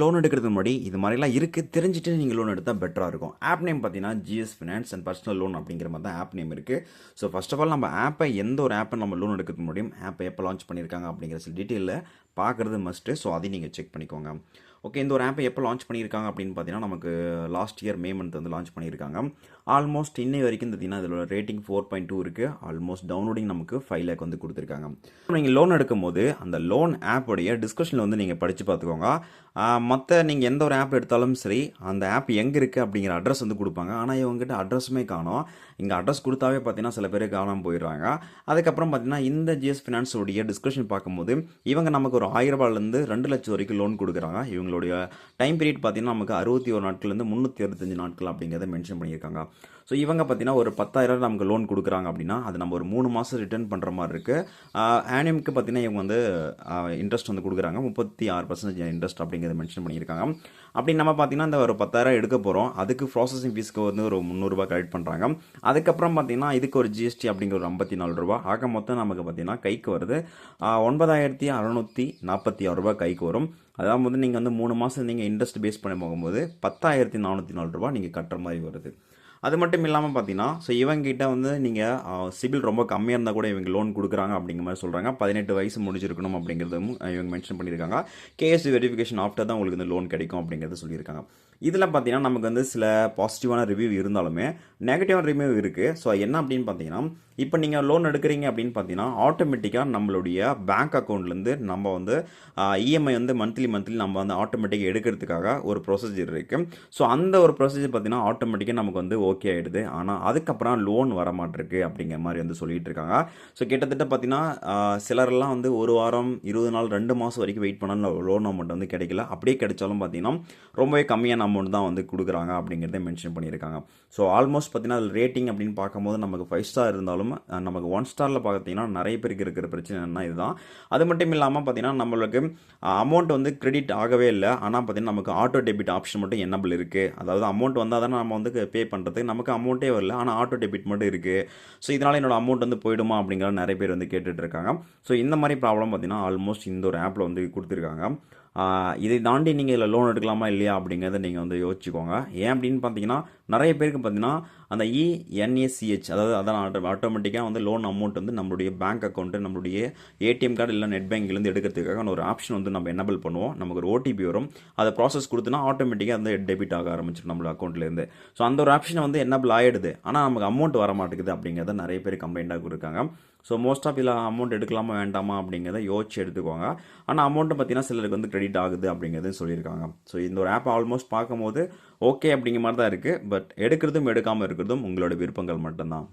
Loan எடுக்கிறதுக்கு முன்னாடி இது மாதிரிலாம் இருக்குது தெரிஞ்சுட்டு நீங்கள் லோன் எடுத்தால் பெட்டராக இருக்கும். ஆப் நேம் பார்த்தீங்கன்னா GS finance and personal loan அப்படிங்கிற மாதிரி தான் ஆப் நேம் இருக்குது ஸோ ஃபர்ஸ்ட் ஆஃப் ஆல் நம்ம ஆப்பை எந்த ஒரு ஆப்பை நம்ம லோன் எடுக்கிறதுக்கு முடியும் ஆப்பை எப்போ லான்ச் பண்ணியிருக்காங்க அப்படிங்கிற சில டீட்டெயிலில் பார்க்குறது மஸ்ட்டு ஸோ அதையும் நீங்கள் செக் பண்ணிக்கோங்க. ஓகே இந்த ஒரு ஆப்பை எப்போ லான்ச் பண்ணியிருக்காங்க அப்படின்னு பார்த்தீங்கன்னா நமக்கு லாஸ்ட் இயர் மே மந்த் வந்து லான்ச் பண்ணியிருக்காங்க. ஆல்மோஸ்ட் இன்னை வரைக்கும் பார்த்தீங்கன்னா இதோட ரேட்டிங் ஃபோர் பாயிண்ட் டூ இருக்குது ஆல்மோஸ்ட் டவுன்லோடிங் நமக்கு ஃபைவ் லேக் வந்து கொடுத்துருக்காங்க. நீங்கள் லோன் எடுக்கும் போது அந்த லோன் ஆப்போடைய டிஸ்கஷனில் வந்து நீங்கள் படித்து பார்த்துக்கோங்க. மற்ற நீங்கள் எந்த ஒரு ஆப் எடுத்தாலும் சரி அந்த ஆப் எங்கே இருக்குது அப்படிங்கிற அட்ரஸ் வந்து கொடுப்பாங்க. ஆனால் இவங்ககிட்ட அட்ரஸுமே காணோம். இங்கே அட்ரஸ் கொடுத்தாவே பார்த்தீங்கன்னா சில பேர் காணாமல் போயிடுறாங்க. அதுக்கப்புறம் பார்த்தீங்கன்னா இந்த ஜிஎஸ் ஃபினான்ஸோடைய டிஸ்கஷன் பார்க்கும்போது இவங்க நமக்கு ஒரு ஆயிரம் ரூபாயிலேருந்து ரெண்டு லட்சம் வரைக்கும் லோன் கொடுக்குறாங்க. இவங்களுடைய டைம் பீரியட் பார்த்தீங்கன்னா நமக்கு அறுபத்தி ஒரு நாட்கள்லேருந்து முந்நூற்றி அறுபத்தஞ்சு நாட்கள் அப்படிங்கிறத மென்ஷன் பண்ணியிருக்காங்க. ஸோ இவங்க பார்த்தீங்கன்னா ஒரு பத்தாயிரம் நமக்கு லோன் கொடுக்குறாங்க அப்படின்னா அது நம்ம ஒரு மூணு மாதம் ரிட்டர்ன் பண்ணுற மாதிரி இருக்குது ஆனியமுக்கு பார்த்தீங்கன்னா இவங்க வந்து இன்ட்ரெஸ்ட் வந்து கொடுக்குறாங்க. முப்பத்தி ஆறு பர்சன்டேஜ் இன்ட்ரெஸ்ட் அப்படிங்கிறத மென்ஷன் பண்ணியிருக்காங்க. அப்படி நம்ம பார்த்தீங்கன்னா இந்த ஒரு பத்தாயிரம் எடுக்க போகிறோம் அதுக்கு ப்ராசஸிங் ஃபீஸ்க்கு வந்து ஒரு முந்நூறுரூபா கலெக்ட் பண்ணுறாங்க அதுக்கப்புறம் பார்த்தீங்கன்னா இதுக்கு ஒரு ஜிஎஸ்டி அப்படிங்கிற ஒரு ஐம்பத்தி நாலு ரூபா ஆக மொத்தம் நமக்கு பார்த்தீங்கன்னா கைக்கு வருது. ஒன்பதாயிரத்தி அறநூற்றி நாற்பத்தி ஆறு ரூபா கைக்கு வரும். அதாவது வந்து நீங்கள் வந்து மூணு மாதம் நீங்கள் இன்ட்ரெஸ்ட் பேஸ் பண்ணி போகும்போது பத்தாயிரத்தி நானூற்றி நாலு ரூபா நீங்கள் கட்டுற மாதிரி வருது. அது மட்டும் இல்லாமல் பார்த்தீங்கன்னா ஸோ இவங்ககிட்ட வந்து நீங்கள் சிபில் ரொம்ப கம்மியாக இருந்தால் கூட இவங்க லோன் கொடுக்குறாங்க அப்படிங்கிற மாதிரி சொல்கிறாங்க பதினெட்டு வயசு முடிஞ்சிருக்கணும் அப்படிங்கிறதும் இவங்க மென்ஷன் பண்ணியிருக்காங்க. கேஎஸ்சி வெரிஃபிகேஷன் ஆஃப்டர் தான் உங்களுக்கு இந்த லோன் கிடைக்கும் அப்படிங்கிறத சொல்லியிருக்காங்க. இதில் பார்த்தீங்கன்னா நமக்கு வந்து சில பாசிட்டிவான ரிவ்யூ இருந்தாலுமே நெகட்டிவான ரிவ்யூ இருக்குது ஸோ என்ன அப்படின்னு பார்த்தீங்கன்னா இப்போ நீங்கள் லோன் எடுக்கிறீங்க அப்படின்னு பார்த்தீங்கன்னா ஆட்டோமேட்டிக்காக நம்மளுடைய பேங்க் அக்கௌண்ட்லேருந்து நம்ம வந்து இஎம்ஐ வந்து மந்த்லி மந்த்லி நம்ம வந்து ஆட்டோமேட்டிக்காக எடுக்கிறதுக்காக ஒரு ப்ரொசீஜர் இருக்குது ஸோ அந்த ஒரு ப்ரொசீஜர் பார்த்தீங்கன்னா ஆட்டோமேட்டிக்காக நமக்கு வந்து ஓகே ஆகிடுது ஆனால் அதுக்கப்புறம் லோன் வர மாட்டிருக்கு அப்படிங்கிற மாதிரி வந்து சொல்லிட்டு இருக்காங்க. ஸோ கிட்டத்தட்ட பார்த்தீங்கன்னா சிலரெல்லாம் வந்து ஒரு வாரம் இருபது நாள் ரெண்டு மாதம் வரைக்கும் வெயிட் பண்ணாலும் லோன் அமௌண்ட் வந்து கிடைக்கல. அப்படியே கிடைச்சாலும் பார்த்தீங்கன்னா ரொம்பவே கம்மியான அமௌண்ட் தான் வந்து கொடுக்குறாங்க அப்படிங்கிறத மென்ஷன் பண்ணியிருக்காங்க. ஸோ ஆல்மோஸ்ட் பார்த்தீங்கன்னா அது ரேட்டிங் அப்படின்னு பார்க்கும்போது நமக்கு ஃபைவ் ஸ்டார் இருந்தாலும் நமக்கு ஒன் ஸ்டாரில் பார்த்தீங்கன்னா நிறைய பேருக்கு இருக்கிற பிரச்சனை என்ன இதுதான். அது மட்டும் இல்லாமல் பார்த்தீங்கன்னா நம்மளுக்கு அமௌண்ட் வந்து கிரெடிட் ஆகவே இல்லை. ஆனால் பார்த்தீங்கன்னா நமக்கு ஆட்டோ டெபிட் ஆப்ஷன் மட்டும் என்னபிள் இருக்குது அதாவது அமௌண்ட் வந்தால் தானே நம்ம வந்து பே பண்ணுறதுக்கு நமக்கு அமௌண்ட்டே வரல. ஆனால் ஆட்டோ டெபிட் மட்டும் இருக்குது ஸோ இதனால் என்னோட அமௌண்ட் வந்து போயிடுமா அப்படிங்கிற நிறைய பேர் வந்து கேட்டுட்ருக்காங்க ஸோ இந்த மாதிரி ப்ராப்ளம் பார்த்தீங்கன்னா ஆல்மோஸ்ட் இந்த ஒரு ஆப்பில் வந்து கொடுத்துருக்காங்க. இதை தாண்டி நீங்கள் இதில் லோன் எடுக்கலாமா இல்லையா அப்படிங்கிறத நீங்கள் வந்து யோசிச்சுக்கோங்க. ஏன் அப்படின்னு பார்த்தீங்கன்னா நிறைய பேருக்கு பார்த்தீங்கன்னா அந்த இஎன்ஏசிஹெச் அதாவது அதான் ஆட்டோமேட்டிக்காக வந்து லோன் அமௌண்ட் வந்து நம்மளுடைய பேங்க் அக்கௌண்ட்டு நம்மளுடைய ஏடிஎம் கார்டு இல்லை நெட் பேங்க்லேருந்து எடுக்கிறதுக்காக ஒரு ஆப்ஷன் வந்து நம்ம எனபிள் பண்ணுவோம். நமக்கு ஒரு ஓடிபி வரும். அதை ப்ராசஸ் கொடுத்துனா ஆட்டோமேட்டிக்காக வந்து டெபிட் ஆக ஆரம்பிச்சிடும் நம்மளோட அக்கௌண்ட்லேருந்து ஸோ அந்த ஒரு ஆப்ஷனை வந்து எனபிள் ஆகிடுது ஆனால் நமக்கு அமௌண்ட் வர மாட்டேங்குது அப்படிங்கிறத நிறைய பேர் கம்ப்ளைண்ட்டாக கொடுக்காங்க ஸோ மோஸ்ட் ஆஃப் இதில் அமௌண்ட் எடுக்கலாமா வேண்டாமா அப்படிங்கிறத யோசிச்சு எடுத்துக்கோங்க. ஆனால் அமௌண்ட்டு பார்த்தீங்கன்னா சிலருக்கு வந்து கிரெடிட் ஆகுது அப்படிங்கிறது சொல்லியிருக்காங்க. ஸோ இந்த ஒரு ஆப் ஆல்மோஸ்ட் பார்க்கும்போது ஓகே அப்படிங்கிற மாதிரி தான் இருக்குது பட் பட் எடுக்கிறதும் எடுக்காமல் இருக்கிறதும் உங்களோட விருப்பங்கள் மட்டும்தான்.